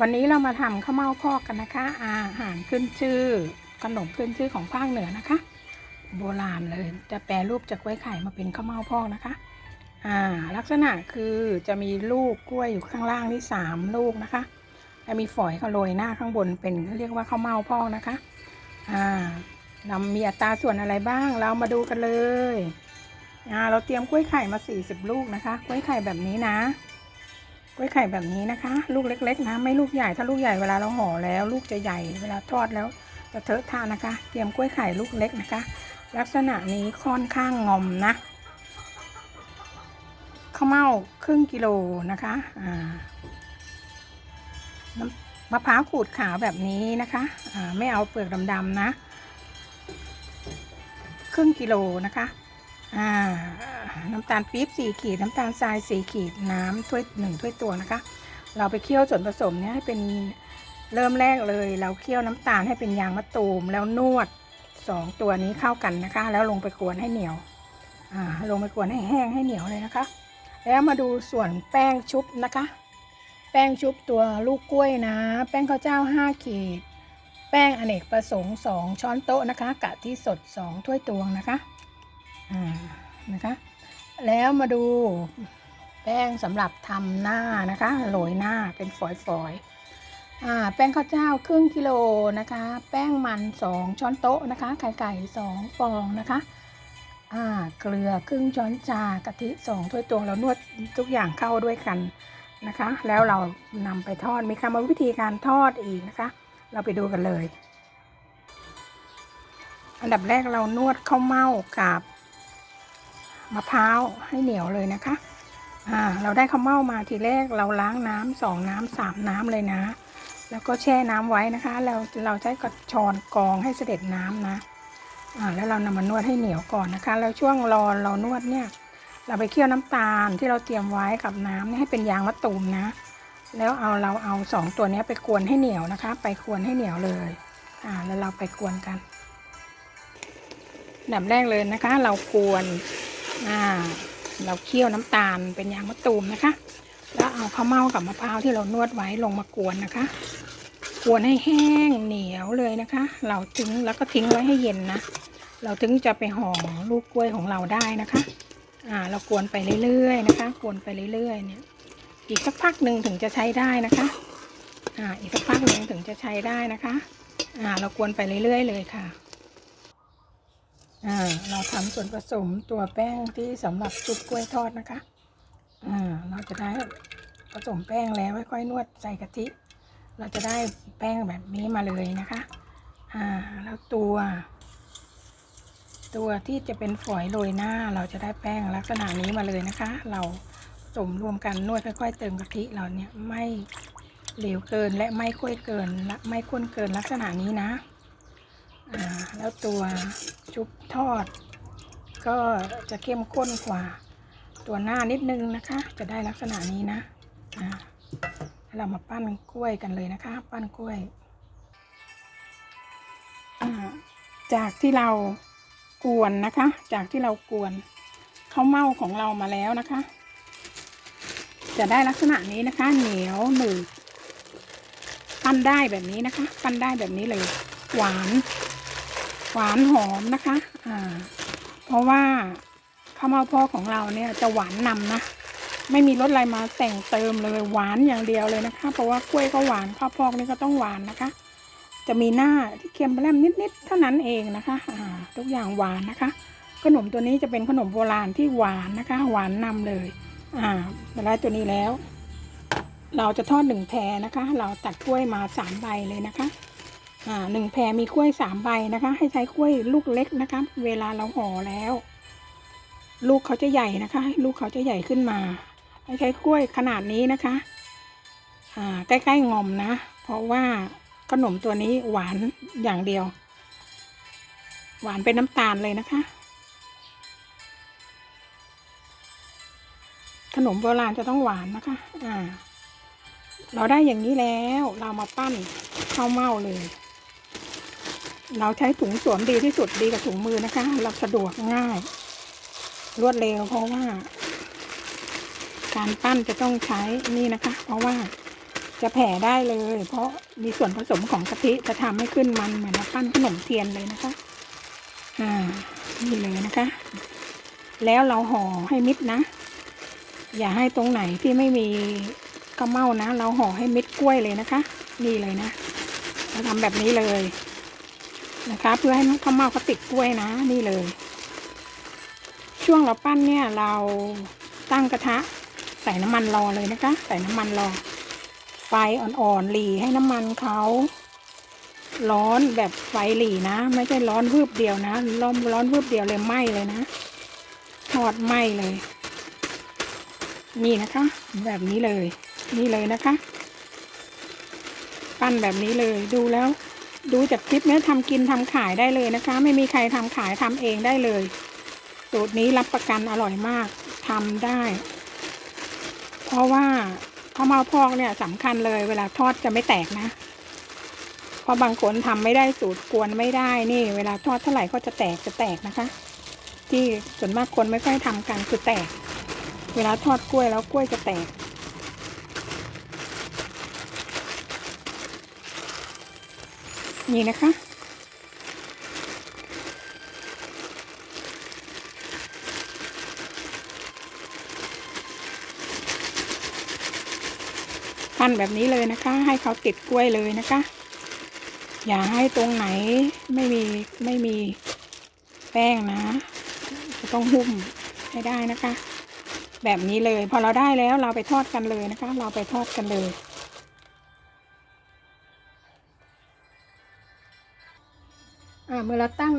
วันนี้เรามาทำข้าวเม่าพอกกันนะคะ อาหารขึ้นชื่อขนมขึ้นชื่อของภาคเหนือนะคะ โบราณเลยจะแปรรูปจากกล้วยไข่มาเป็นข้าวเม่าพอกนะคะ อ่า ลักษณะคือจะมีลูกกล้วยอยู่ข้างล่างที่สามลูกนะคะแล้วมีฝอยเขาโรยหน้าข้างบนเป็นเรียกว่าข้าวเม่าพอกนะคะ อ่าเรามีอัตราส่วนอะไรบ้าง เรามาดูกันเลย อ่า เราเตรียมกล้วยไข่มา 40 ลูกนะคะ กล้วยไข่แบบนี้นะ กล้วยไข่แบบนี้นะคะ ลูกเล็ก ๆ นะ ไม่ลูกใหญ่ถ้าลูกใหญ่เวลาเราห่อแล้ว ลูกจะใหญ่เวลาทอดแล้วจะเทอะทานะคะ เตรียมกล้วยไข่ลูกเล็กนะคะ ลักษณะนี้ค่อนข้างงอมนะข้าวเม่าครึ่งกิโลนะคะมะพร้าวขูดขาวแบบนี้นะคะไม่เอาเปลือกดำๆนะ ครึ่งกิโลนะคะ น้ำตาลปี๊บสี่ขีด น้ำตาลทรายสี่ขีด น้ำถ้วยหนึ่งถ้วยตวงนะคะ เราไปเคี่ยวส่วนผสมเนี้ยให้เป็นเริ่มแรกเลย เราเคี่ยวน้ำตาลให้เป็นยางมะตูม แล้วนวดสองตัวนี้เข้ากันนะคะ แล้วลงไปกวนให้เหนียวอ่าลงไปกวนให้แห้งให้เหนียวเลยนะคะ แล้วมาดูส่วนแป้งชุบนะคะ แป้งชุบตัวลูกกล้วยนะ แป้งข้าวเจ้า 5 ขีด แป้งอเนกประสงค์ 2 ช้อนโต๊ะนะคะ กะทิสด 2 ถ้วยตวงนะคะอ่านะคะ แล้วมาดูแป้งสำหรับทำหน้านะคะโรยหน้าเป็นฝอยๆอ่าแป้งข้าวเจ้าครึ่งกิโลนะคะ แป้งมัน2ช้อนโต๊ะนะคะ ไข่ไก่2ฟองนะคะอ่าเกลือครึ่งช้อนชากะทิสองถ้วยตวงแล้วนวดทุกอย่างเข้าด้วยกันนะคะ แล้วเรานำไปทอดมีคำวิธีการทอดอีกนะคะ เราไปดูกันเลย อันดับแรกเรานวดข้าวเม่ากับ มะพร้าวให้เหนียวเลยนะคะ อ่า เราได้ข้าวเม่ามาทีแรกเราล้างน้ำสองน้ำสามน้ำเลยนะ แล้วก็แช่น้ำไว้นะคะ เราเราใช้กระชอนกองให้เสด็จน้ำนะ อ่า แล้วเรานำมานวดให้เหนียวก่อนนะคะ แล้วช่วงรอเรานวดเนี่ย เราไปเคี่ยวน้ำตาลที่เราเตรียมไว้กับน้ำนี่ให้เป็นยางมะตูมนะ แล้วเอาเราเอาสองตัวนี้ไปกวนให้เหนียวนะคะ ไปกวนให้เหนียวเลย อ่า แล้วเราไปกวนกันดับแรกเลยนะคะ เรากวน อ่า เราเคี่ยวน้ำตาลเป็นยางมะตูมนะคะ แล้วเอาข้าวเม่ากับมะพร้าวที่เรานวดไว้ลงมากวนนะคะ กวนให้แห้งเหนียวเลยนะคะ เราทิ้งแล้วก็ทิ้งไว้ให้เย็นนะ เราถึงจะไปห่อลูกกล้วยของเราได้นะคะ อ่า เรากวนไปเรื่อยๆนะคะ กวนไปเรื่อยๆเนี่ย อีกสักพักหนึ่งถึงจะใช้ได้นะคะ อ่า อีกสักพักหนึ่งถึงจะใช้ได้นะคะ อ่า เรากวนไปเรื่อยๆเลยค่ะ อ่าเราทำส่วนผสมตัวแป้งที่สำหรับจุบกล้วยทอดนะคะอ่าเราจะได้ผสมแป้งแล้วค่อยๆนวดใส่กะทิ เราจะได้แป้งแบบนี้มาเลยนะคะอ่าแล้วตัว ตัวที่จะเป็นฝอยโรยหน้า เราจะได้แป้งลักษณะนี้มาเลยนะคะ เราผสมรวมกันนวดค่อย ๆ เติมกะทิเราเนี่ยไม่เหลวเกินและไม่ข้นเกินและไม่ข้นเกินลักษณะนี้นะ แล้วตัวชุบทอด ก็จะเข้มข้นกว่า ตัวหน้านิดนึงนะคะ จะได้ลักษณะนี้นะเรามาปั้นกล้วยกันเลยนะคะ ปั้นกล้วย จากที่เรากวนนะคะ จากที่เรากวนข้าวเม่าของเรามาแล้วนะคะ จะได้ลักษณะนี้นะคะ เหนียวหนืดปั้นได้แบบนี้นะคะ ปั้นได้แบบนี้เลย หวาน หวานหอมนะคะ อ่า เพราะว่าข้าวเม่าพ่อของเราเนี่ยจะหวานนำนะ ไม่มีรสอะไรมาแต่งเติมเลยหวานอย่างเดียวเลยนะคะ เพราะว่ากล้วยก็หวานข้าวพอกนี่ก็ต้องหวานนะคะ จะมีหน้าที่เค็มแปมนิดๆเท่านั้นเองนะคะ อ่า ทุกอย่างหวานนะคะ ขนมตัวนี้จะเป็นขนมโบราณที่หวานนะคะ หวานนำเลย อ่าเวลาตัวนี้แล้ว เราจะทอดหนึ่งแพรนะคะ เราตัดกล้วยมาสามใบเลยนะคะ หนึ่งแพรมีกล้วยสามใบนะคะ ให้ใช้กล้วยลูกเล็กนะคะ เวลาเราห่อแล้ว ลูกเขาจะใหญ่นะคะ ลูกเขาจะใหญ่ขึ้นมาให้ใช้กล้วยขนาดนี้นะคะอ่าใกล้ๆงอมนะ เพราะว่าขนมตัวนี้หวานอย่างเดียว หวานเป็นน้ำตาลเลยนะคะ ขนมโบราณจะต้องหวานนะคะ อ่า เราได้อย่างนี้แล้วเรามาปั้นข้าวเม่าเลย เราใช้ถุงสวมดีที่สุดดีกับถุงมือนะคะ เราสะดวกง่าย รวดเร็วเพราะว่า การปั้นจะต้องใช้นี่นะคะ เพราะว่าจะแผ่ได้เลย เพราะมีส่วนผสมของกะทิจะทำให้ขึ้นมันเหมือนเราปั้นขนมเทียนเลยนะคะ อ่า นี่เลยนะคะ แล้วเราห่อให้มิดนะ อย่าให้ตรงไหนที่ไม่มีข้าวเม่านะ เราห่อให้มิดกล้วยเลยนะคะ นี่เลยนะ เราทำแบบนี้เลย นะคะ เพื่อให้ข้าวเม่าเขาติดกล้วยนะนี่เลย ช่วงเราปั้นเนี่ยเราตั้งกระทะ ใส่น้ำมันรอเลยนะคะ ใส่น้ำมันรอ ไฟอ่อนๆหลีให้น้ำมันเขาร้อนแบบไฟหลีนะ ไม่ใช่ร้อนวืบเดียวนะร้อนร้อนวืบเดียวเลยไหม้เลยนะทอดไหม้เลย นี่นะคะ แบบนี้เลย นี่เลยนะคะ ปั้นแบบนี้เลยดูแล้ว ดูจากคลิปนี้ทำกินทำขายได้เลยนะคะ ไม่มีใครทำขายทำเองได้เลย สูตรนี้รับประกันอร่อยมากทำได้ เพราะว่าข้าวเมาพอกเนี่ยสำคัญเลย เวลาทอดจะไม่แตกนะเพราะบางคนทำไม่ได้สูตรกวนไม่ได้นี่ เวลาทอดเท่าไหร่ก็จะแตกจะแตกนะคะ ที่ส่วนมากคนไม่ค่อยทำกันคือแตก เวลาทอดกล้วยแล้วกล้วยจะแตก นี่นะคะปั้นแบบนี้เลยนะคะ ให้เขาติดกล้วยเลยนะคะ อย่าให้ตรงไหนไม่มีไม่มีแป้งนะ จะต้องหุ้มให้ได้นะคะ แบบนี้เลย พอเราได้แล้วเราไปทอดกันเลยนะคะ เราไปทอดกันเลย เมื่อเราตั้ง